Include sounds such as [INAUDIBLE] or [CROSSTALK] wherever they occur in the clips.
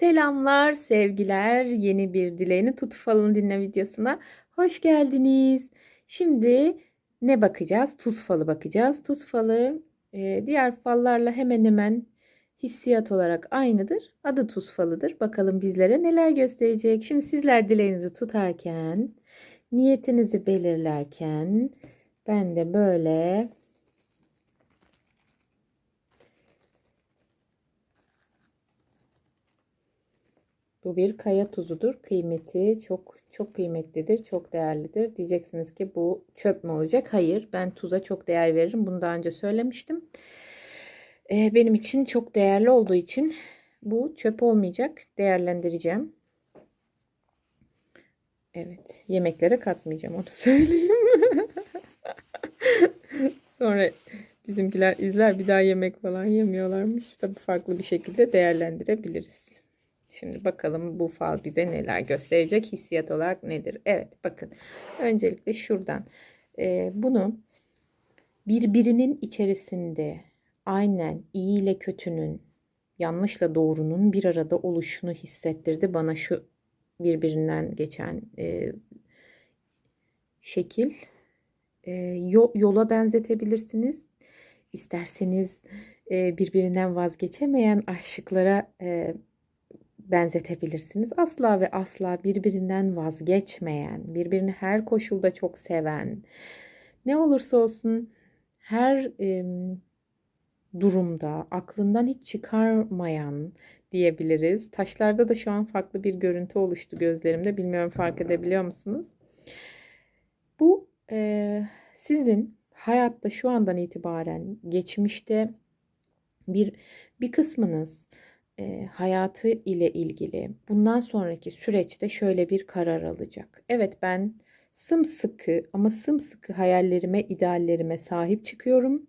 Selamlar, sevgiler. Yeni bir Dileğini Tut Falını dinle videosuna hoş geldiniz. Şimdi ne bakacağız? Tuz falı bakacağız. Tuz falı e, diğer fallarla hemen hemen hissiyat olarak aynıdır. Adı tuz falıdır. Bakalım bizlere neler gösterecek. Şimdi sizler dileğinizi tutarken, niyetinizi belirlerken ben de böyle Bu bir kaya tuzudur. Kıymeti çok çok kıymetlidir, çok değerlidir. Diyeceksiniz ki bu çöp mü olacak? Hayır, ben tuza çok değer veririm. Bunu daha önce söylemiştim. Ee, benim için çok değerli olduğu için bu çöp olmayacak. Değerlendireceğim. Evet, yemeklere katmayacağım onu [LAUGHS] söyleyeyim. Sonra bizimkiler izler bir daha yemek falan yemiyorlarmış. Tabii farklı bir şekilde değerlendirebiliriz. Şimdi bakalım bu fal bize neler gösterecek? Hissiyat olarak nedir? Evet bakın. Öncelikle şuradan. E, bunu birbirinin içerisinde aynen iyi ile kötünün yanlışla doğrunun bir arada oluşunu hissettirdi. Bana şu birbirinden geçen e, şekil e, yola benzetebilirsiniz. İsterseniz e, birbirinden vazgeçemeyen aşıklara e, benzetebilirsiniz. Asla ve asla birbirinden vazgeçmeyen, birbirini her koşulda çok seven, ne olursa olsun her e, durumda aklından hiç çıkarmayan diyebiliriz. Taşlarda da şu an farklı bir görüntü oluştu gözlerimde. Bilmiyorum fark edebiliyor musunuz? Bu e, sizin hayatta şu andan itibaren geçmişte bir bir kısmınız e, hayatı ile ilgili bundan sonraki süreçte şöyle bir karar alacak. Evet ben sımsıkı ama sımsıkı hayallerime, ideallerime sahip çıkıyorum.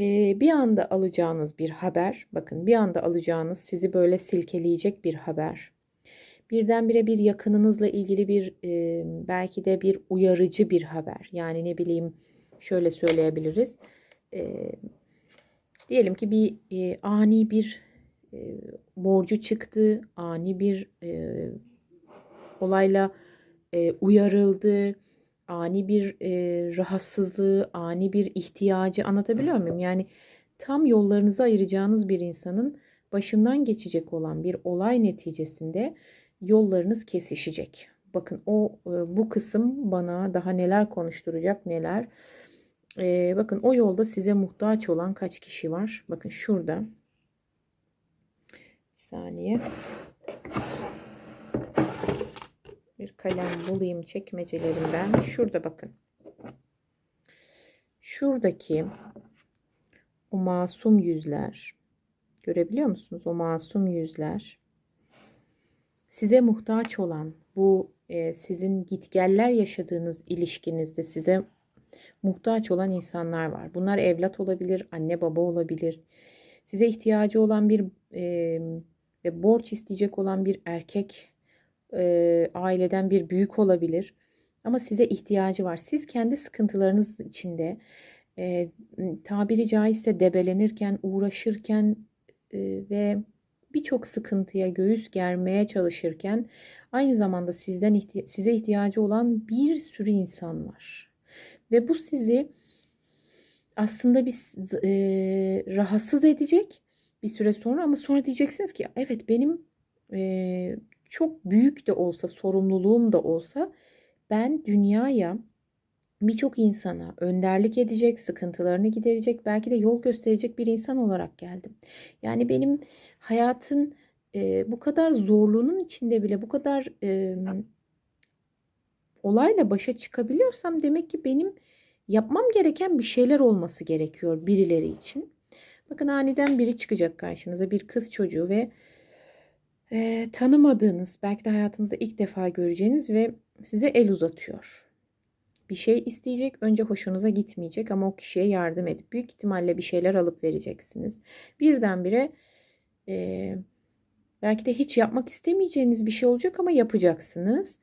E, bir anda alacağınız bir haber, bakın bir anda alacağınız sizi böyle silkeleyecek bir haber. Birdenbire bir yakınınızla ilgili bir e, belki de bir uyarıcı bir haber. Yani ne bileyim şöyle söyleyebiliriz. E, diyelim ki bir e, ani bir borcu çıktı, ani bir e, olayla e, uyarıldı, ani bir e, rahatsızlığı, ani bir ihtiyacı anlatabiliyor muyum? Yani tam yollarınızı ayıracağınız bir insanın başından geçecek olan bir olay neticesinde yollarınız kesişecek. Bakın o bu kısım bana daha neler konuşturacak neler. E, bakın o yolda size muhtaç olan kaç kişi var? Bakın şurada saniye. Bir kalem bulayım çekmecelerimden. Şurada bakın. Şuradaki o masum yüzler görebiliyor musunuz? O masum yüzler size muhtaç olan bu e, sizin gitgeller yaşadığınız ilişkinizde size muhtaç olan insanlar var. Bunlar evlat olabilir, anne baba olabilir. Size ihtiyacı olan bir e, ve borç isteyecek olan bir erkek e, aileden bir büyük olabilir. Ama size ihtiyacı var. Siz kendi sıkıntılarınız içinde e, tabiri caizse debelenirken, uğraşırken e, ve birçok sıkıntıya göğüs germeye çalışırken aynı zamanda sizden ihti size ihtiyacı olan bir sürü insan var. Ve bu sizi aslında bir e, rahatsız edecek bir süre sonra ama sonra diyeceksiniz ki evet benim e, çok büyük de olsa sorumluluğum da olsa ben dünyaya birçok insana önderlik edecek, sıkıntılarını giderecek, belki de yol gösterecek bir insan olarak geldim. Yani benim hayatın e, bu kadar zorluğunun içinde bile bu kadar e, olayla başa çıkabiliyorsam demek ki benim yapmam gereken bir şeyler olması gerekiyor birileri için. Bakın aniden biri çıkacak karşınıza bir kız çocuğu ve e, tanımadığınız belki de hayatınızda ilk defa göreceğiniz ve size el uzatıyor. Bir şey isteyecek önce hoşunuza gitmeyecek ama o kişiye yardım edip büyük ihtimalle bir şeyler alıp vereceksiniz. Birdenbire e, belki de hiç yapmak istemeyeceğiniz bir şey olacak ama yapacaksınız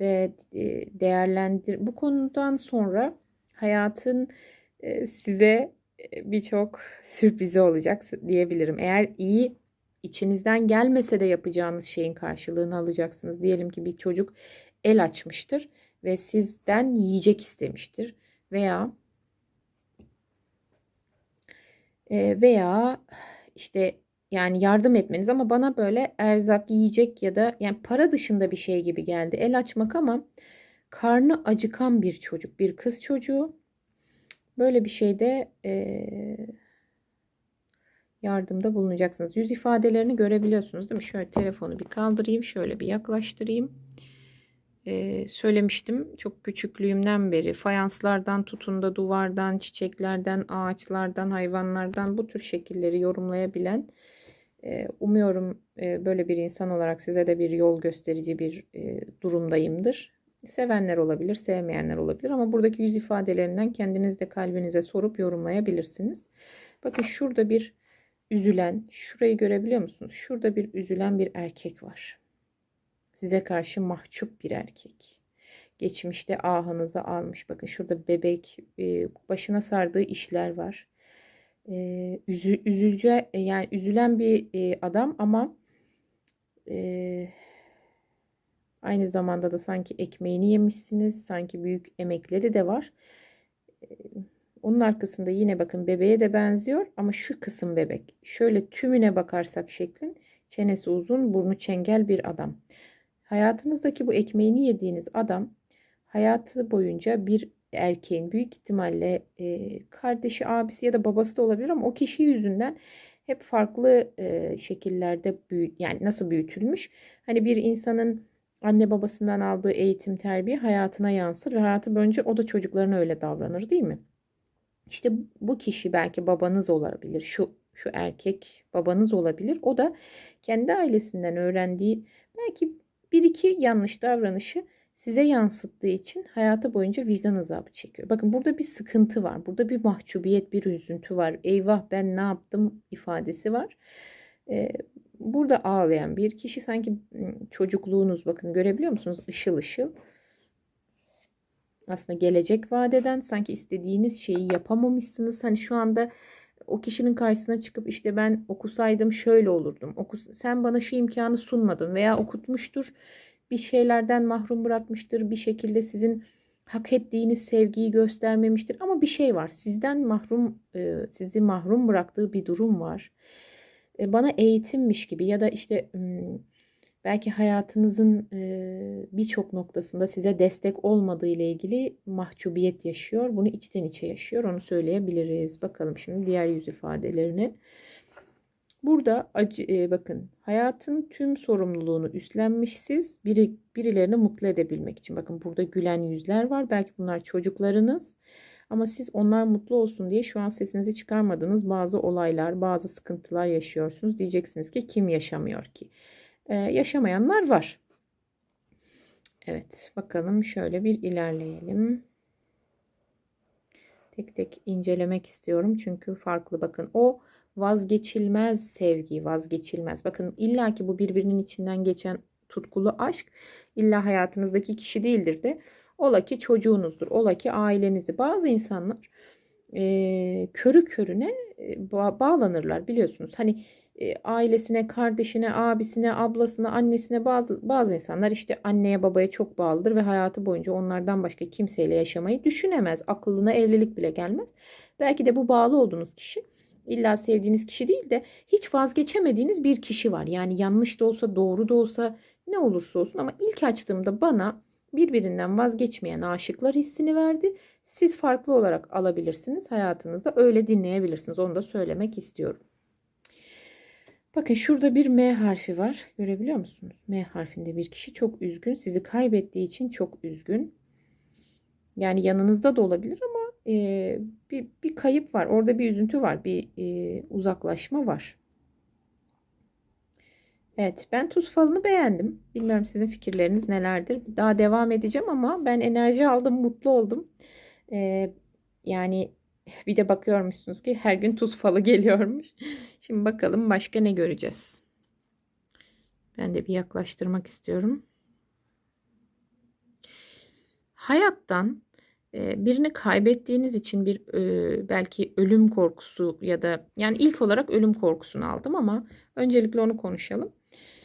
ve e, değerlendir bu konudan sonra hayatın e, size birçok sürprizi olacak diyebilirim. Eğer iyi içinizden gelmese de yapacağınız şeyin karşılığını alacaksınız. Diyelim ki bir çocuk el açmıştır ve sizden yiyecek istemiştir veya e, veya işte yani yardım etmeniz ama bana böyle erzak, yiyecek ya da yani para dışında bir şey gibi geldi. El açmak ama karnı acıkan bir çocuk, bir kız çocuğu. Böyle bir şeyde e, yardımda bulunacaksınız. Yüz ifadelerini görebiliyorsunuz değil mi? Şöyle telefonu bir kaldırayım, şöyle bir yaklaştırayım. Ee, söylemiştim çok küçüklüğümden beri fayanslardan tutun da duvardan, çiçeklerden, ağaçlardan, hayvanlardan bu tür şekilleri yorumlayabilen umuyorum böyle bir insan olarak size de bir yol gösterici bir durumdayımdır. Sevenler olabilir, sevmeyenler olabilir ama buradaki yüz ifadelerinden kendiniz de kalbinize sorup yorumlayabilirsiniz. Bakın şurada bir üzülen, şurayı görebiliyor musunuz? Şurada bir üzülen bir erkek var. Size karşı mahcup bir erkek. Geçmişte ahınızı almış. Bakın şurada bebek, e, başına sardığı işler var. E, üzü, üzülce, yani üzülen bir e, adam ama aynı zamanda da sanki ekmeğini yemişsiniz. Sanki büyük emekleri de var. Onun arkasında yine bakın bebeğe de benziyor ama şu kısım bebek. Şöyle tümüne bakarsak şeklin çenesi uzun, burnu çengel bir adam. Hayatınızdaki bu ekmeğini yediğiniz adam hayatı boyunca bir erkeğin büyük ihtimalle e, kardeşi, abisi ya da babası da olabilir ama o kişi yüzünden hep farklı e, şekillerde büyü yani nasıl büyütülmüş. Hani bir insanın anne babasından aldığı eğitim, terbiye hayatına yansır ve hayatı boyunca o da çocuklarına öyle davranır değil mi? İşte bu kişi belki babanız olabilir. Şu şu erkek babanız olabilir. O da kendi ailesinden öğrendiği belki bir iki yanlış davranışı size yansıttığı için hayatı boyunca vicdan azabı çekiyor. Bakın burada bir sıkıntı var. Burada bir mahcubiyet, bir üzüntü var. Eyvah ben ne yaptım ifadesi var. Ee, burada ağlayan bir kişi sanki çocukluğunuz bakın görebiliyor musunuz? Işıl ışıl. Aslında gelecek vadeden sanki istediğiniz şeyi yapamamışsınız. Hani şu anda o kişinin karşısına çıkıp işte ben okusaydım şöyle olurdum. Okus sen bana şu imkanı sunmadın veya okutmuştur. Bir şeylerden mahrum bırakmıştır. Bir şekilde sizin hak ettiğiniz sevgiyi göstermemiştir. Ama bir şey var. Sizden mahrum sizi mahrum bıraktığı bir durum var. E, bana eğitimmiş gibi ya da işte belki hayatınızın birçok noktasında size destek olmadığı ile ilgili mahcubiyet yaşıyor. Bunu içten içe yaşıyor. Onu söyleyebiliriz. Bakalım şimdi diğer yüz ifadelerine. Burada acı, bakın hayatın tüm sorumluluğunu üstlenmiş siz biri, birilerini mutlu edebilmek için. Bakın burada gülen yüzler var. Belki bunlar çocuklarınız. Ama siz onlar mutlu olsun diye şu an sesinizi çıkarmadığınız bazı olaylar, bazı sıkıntılar yaşıyorsunuz. Diyeceksiniz ki kim yaşamıyor ki? Ee, yaşamayanlar var. Evet bakalım şöyle bir ilerleyelim. Tek tek incelemek istiyorum çünkü farklı bakın o vazgeçilmez sevgi vazgeçilmez. Bakın illa ki bu birbirinin içinden geçen tutkulu aşk illa hayatınızdaki kişi değildir de ola ki çocuğunuzdur ola ki ailenizi bazı insanlar e, körü körüne e, bağlanırlar biliyorsunuz. Hani e, ailesine, kardeşine, abisine, ablasına, annesine bazı bazı insanlar işte anneye babaya çok bağlıdır ve hayatı boyunca onlardan başka kimseyle yaşamayı düşünemez. Aklına evlilik bile gelmez. Belki de bu bağlı olduğunuz kişi illa sevdiğiniz kişi değil de hiç vazgeçemediğiniz bir kişi var. Yani yanlış da olsa, doğru da olsa ne olursa olsun ama ilk açtığımda bana birbirinden vazgeçmeyen aşıklar hissini verdi. Siz farklı olarak alabilirsiniz hayatınızda öyle dinleyebilirsiniz. Onu da söylemek istiyorum. Bakın şurada bir M harfi var. Görebiliyor musunuz? M harfinde bir kişi çok üzgün. Sizi kaybettiği için çok üzgün. Yani yanınızda da olabilir ama e, bir, bir kayıp var. Orada bir üzüntü var. Bir e, uzaklaşma var. Evet ben tuz falını beğendim. Bilmiyorum sizin fikirleriniz nelerdir. Daha devam edeceğim ama ben enerji aldım, mutlu oldum. Ee, yani bir de bakıyormuşsunuz ki her gün tuz falı [LAUGHS] geliyormuş. Şimdi bakalım başka ne göreceğiz. Ben de bir yaklaştırmak istiyorum. Hayattan birini kaybettiğiniz için bir belki ölüm korkusu ya da yani ilk olarak ölüm korkusunu aldım ama öncelikle onu konuşalım.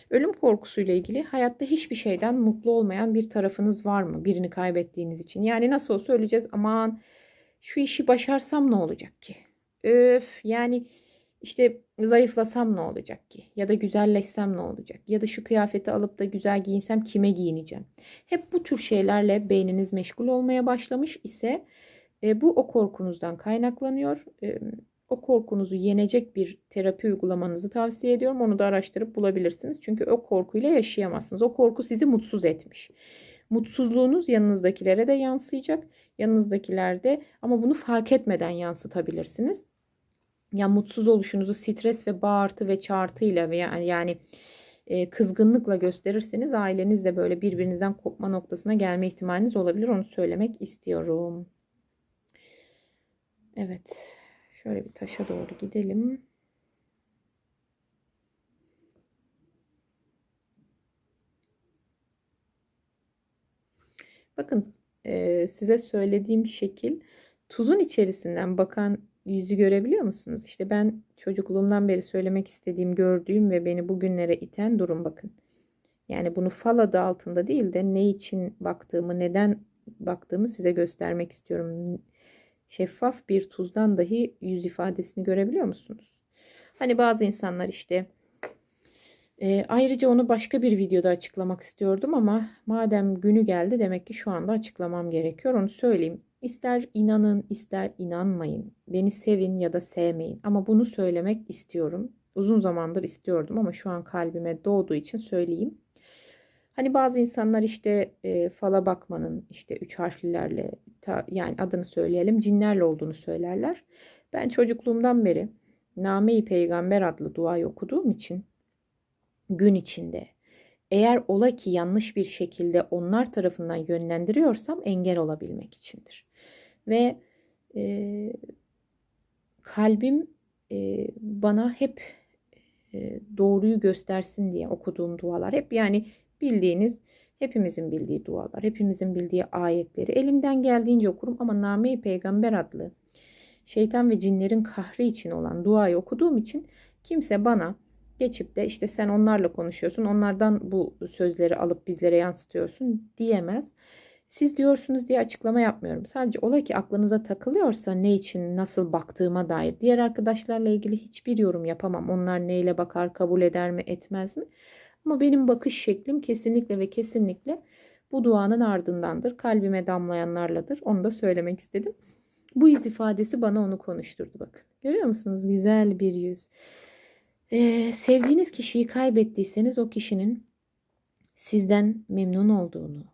Ölüm korkusuyla ilgili hayatta hiçbir şeyden mutlu olmayan bir tarafınız var mı birini kaybettiğiniz için? Yani nasıl olsa öleceğiz aman şu işi başarsam ne olacak ki? Öf yani işte zayıflasam ne olacak ki? Ya da güzelleşsem ne olacak? Ya da şu kıyafeti alıp da güzel giyinsem kime giyineceğim? Hep bu tür şeylerle beyniniz meşgul olmaya başlamış ise e, bu o korkunuzdan kaynaklanıyor. E, o korkunuzu yenecek bir terapi uygulamanızı tavsiye ediyorum. Onu da araştırıp bulabilirsiniz. Çünkü o korkuyla yaşayamazsınız. O korku sizi mutsuz etmiş. Mutsuzluğunuz yanınızdakilere de yansıyacak. Yanınızdakilerde ama bunu fark etmeden yansıtabilirsiniz. Ya mutsuz oluşunuzu stres ve bağırtı ve çağrtıyla veya yani e, kızgınlıkla gösterirseniz ailenizle böyle birbirinizden kopma noktasına gelme ihtimaliniz olabilir. Onu söylemek istiyorum. Evet. Şöyle bir taşa doğru gidelim. Bakın e, size söylediğim şekil tuzun içerisinden bakan yüzü görebiliyor musunuz? İşte ben çocukluğumdan beri söylemek istediğim, gördüğüm ve beni bugünlere iten durum bakın. Yani bunu fal adı altında değil de ne için baktığımı, neden baktığımı size göstermek istiyorum. Şeffaf bir tuzdan dahi yüz ifadesini görebiliyor musunuz? Hani bazı insanlar işte e, ayrıca onu başka bir videoda açıklamak istiyordum ama madem günü geldi demek ki şu anda açıklamam gerekiyor. Onu söyleyeyim. İster inanın, ister inanmayın. Beni sevin ya da sevmeyin. Ama bunu söylemek istiyorum. Uzun zamandır istiyordum ama şu an kalbime doğduğu için söyleyeyim. Hani bazı insanlar işte e, fala bakmanın işte üç harflilerle ta, yani adını söyleyelim cinlerle olduğunu söylerler. Ben çocukluğumdan beri Name-i Peygamber adlı duayı okuduğum için gün içinde eğer ola ki yanlış bir şekilde onlar tarafından yönlendiriyorsam engel olabilmek içindir. Ve e, kalbim e, bana hep e, doğruyu göstersin diye okuduğum dualar hep yani bildiğiniz hepimizin bildiği dualar, hepimizin bildiği ayetleri elimden geldiğince okurum ama Name-i Peygamber adlı şeytan ve cinlerin kahri için olan duayı okuduğum için kimse bana geçip de işte sen onlarla konuşuyorsun, onlardan bu sözleri alıp bizlere yansıtıyorsun diyemez. Siz diyorsunuz diye açıklama yapmıyorum. Sadece ola ki aklınıza takılıyorsa ne için nasıl baktığıma dair diğer arkadaşlarla ilgili hiçbir yorum yapamam. Onlar neyle bakar, kabul eder mi, etmez mi? Ama benim bakış şeklim kesinlikle ve kesinlikle bu duanın ardındandır. Kalbime damlayanlarladır. Onu da söylemek istedim. Bu yüz ifadesi bana onu konuşturdu bakın. Görüyor musunuz? Güzel bir yüz. Ee, sevdiğiniz kişiyi kaybettiyseniz o kişinin sizden memnun olduğunu,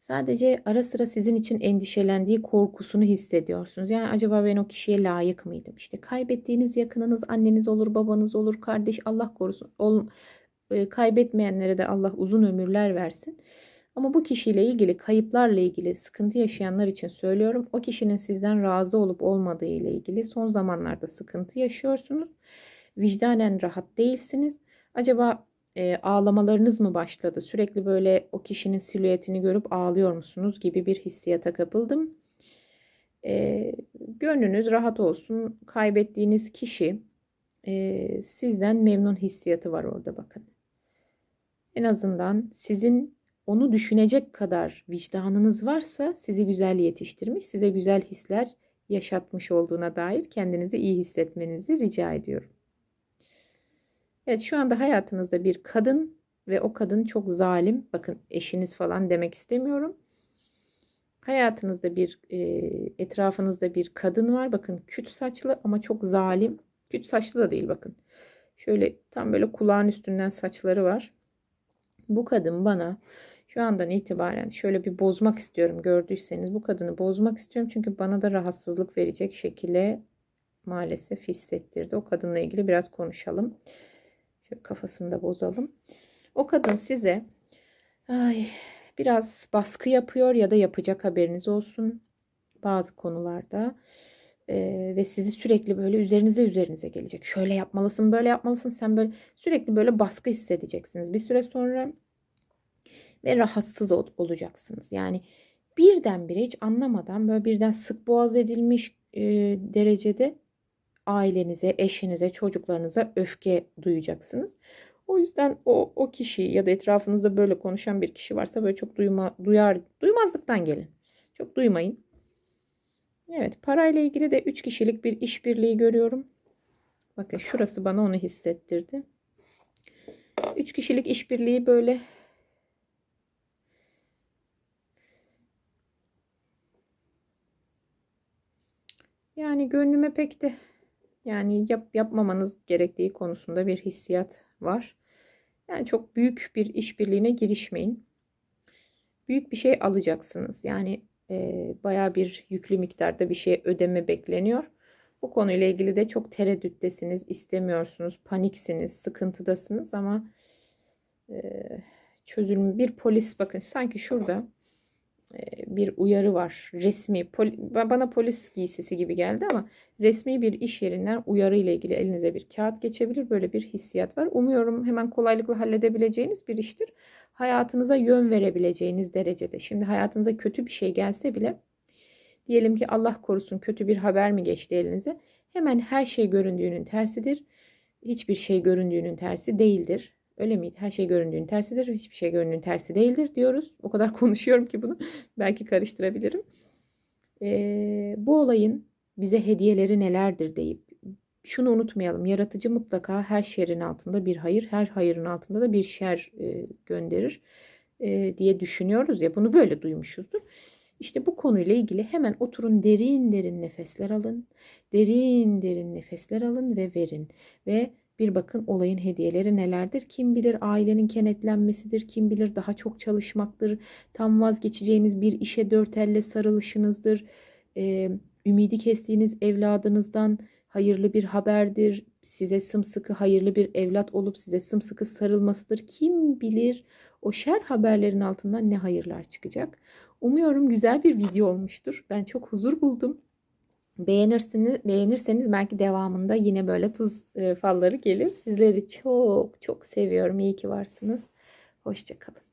sadece ara sıra sizin için endişelendiği korkusunu hissediyorsunuz. Yani acaba ben o kişiye layık mıydım? İşte kaybettiğiniz yakınınız anneniz olur, babanız olur, kardeş Allah korusun. Ol, e, kaybetmeyenlere de Allah uzun ömürler versin. Ama bu kişiyle ilgili kayıplarla ilgili sıkıntı yaşayanlar için söylüyorum. O kişinin sizden razı olup olmadığı ile ilgili son zamanlarda sıkıntı yaşıyorsunuz. Vicdanen rahat değilsiniz. Acaba e, ağlamalarınız mı başladı? Sürekli böyle o kişinin silüetini görüp ağlıyor musunuz gibi bir hissiyata kapıldım. E, gönlünüz rahat olsun. Kaybettiğiniz kişi e, sizden memnun hissiyatı var orada bakın. En azından sizin onu düşünecek kadar vicdanınız varsa sizi güzel yetiştirmiş, size güzel hisler yaşatmış olduğuna dair kendinizi iyi hissetmenizi rica ediyorum. Evet şu anda hayatınızda bir kadın ve o kadın çok zalim. Bakın eşiniz falan demek istemiyorum. Hayatınızda bir e, etrafınızda bir kadın var. Bakın küt saçlı ama çok zalim. Küt saçlı da değil bakın. Şöyle tam böyle kulağın üstünden saçları var. Bu kadın bana şu andan itibaren şöyle bir bozmak istiyorum gördüyseniz bu kadını bozmak istiyorum çünkü bana da rahatsızlık verecek şekilde maalesef hissettirdi. O kadınla ilgili biraz konuşalım. Şöyle kafasını da bozalım. O kadın size ay, biraz baskı yapıyor ya da yapacak haberiniz olsun bazı konularda. Ee, ve sizi sürekli böyle üzerinize üzerinize gelecek. Şöyle yapmalısın, böyle yapmalısın. Sen böyle sürekli böyle baskı hissedeceksiniz. Bir süre sonra ve rahatsız ol, olacaksınız. Yani birdenbire hiç anlamadan böyle birden sık boğaz edilmiş e, derecede ailenize, eşinize, çocuklarınıza öfke duyacaksınız. O yüzden o, o kişi ya da etrafınızda böyle konuşan bir kişi varsa böyle çok duyma, duyar, duymazlıktan gelin. Çok duymayın. Evet parayla ilgili de 3 kişilik bir işbirliği görüyorum. Bakın şurası bana onu hissettirdi. 3 kişilik işbirliği böyle yani gönlüme pek de yani yap, yapmamanız gerektiği konusunda bir hissiyat var. Yani çok büyük bir işbirliğine girişmeyin. Büyük bir şey alacaksınız. Yani e, baya bir yüklü miktarda bir şey ödeme bekleniyor. Bu konuyla ilgili de çok tereddüttesiniz, istemiyorsunuz, paniksiniz, sıkıntıdasınız ama e, çözülme bir polis bakın sanki şurada bir uyarı var. Resmi poli, bana polis giysisi gibi geldi ama resmi bir iş yerinden uyarı ile ilgili elinize bir kağıt geçebilir. Böyle bir hissiyat var. Umuyorum hemen kolaylıkla halledebileceğiniz bir iştir. Hayatınıza yön verebileceğiniz derecede. Şimdi hayatınıza kötü bir şey gelse bile diyelim ki Allah korusun kötü bir haber mi geçti elinize? Hemen her şey göründüğünün tersidir. Hiçbir şey göründüğünün tersi değildir. Öyle miydi? Her şey göründüğünün tersidir. Hiçbir şey göründüğünün tersi değildir diyoruz. O kadar [LAUGHS] konuşuyorum ki bunu. Belki karıştırabilirim. Ee, bu olayın bize hediyeleri nelerdir deyip şunu unutmayalım. Yaratıcı mutlaka her şerin altında bir hayır, her hayırın altında da bir şer e, gönderir e, diye düşünüyoruz ya. Bunu böyle duymuşuzdur. İşte bu konuyla ilgili hemen oturun derin derin nefesler alın. Derin derin nefesler alın ve verin. Ve bir bakın olayın hediyeleri nelerdir? Kim bilir ailenin kenetlenmesidir. Kim bilir daha çok çalışmaktır. Tam vazgeçeceğiniz bir işe dört elle sarılışınızdır. Ee, ümidi kestiğiniz evladınızdan hayırlı bir haberdir. Size sımsıkı hayırlı bir evlat olup size sımsıkı sarılmasıdır. Kim bilir o şer haberlerin altından ne hayırlar çıkacak. Umuyorum güzel bir video olmuştur. Ben çok huzur buldum. Beğenirsiniz, beğenirseniz belki devamında yine böyle tuz e, falları gelir. Sizleri çok çok seviyorum. İyi ki varsınız. Hoşçakalın.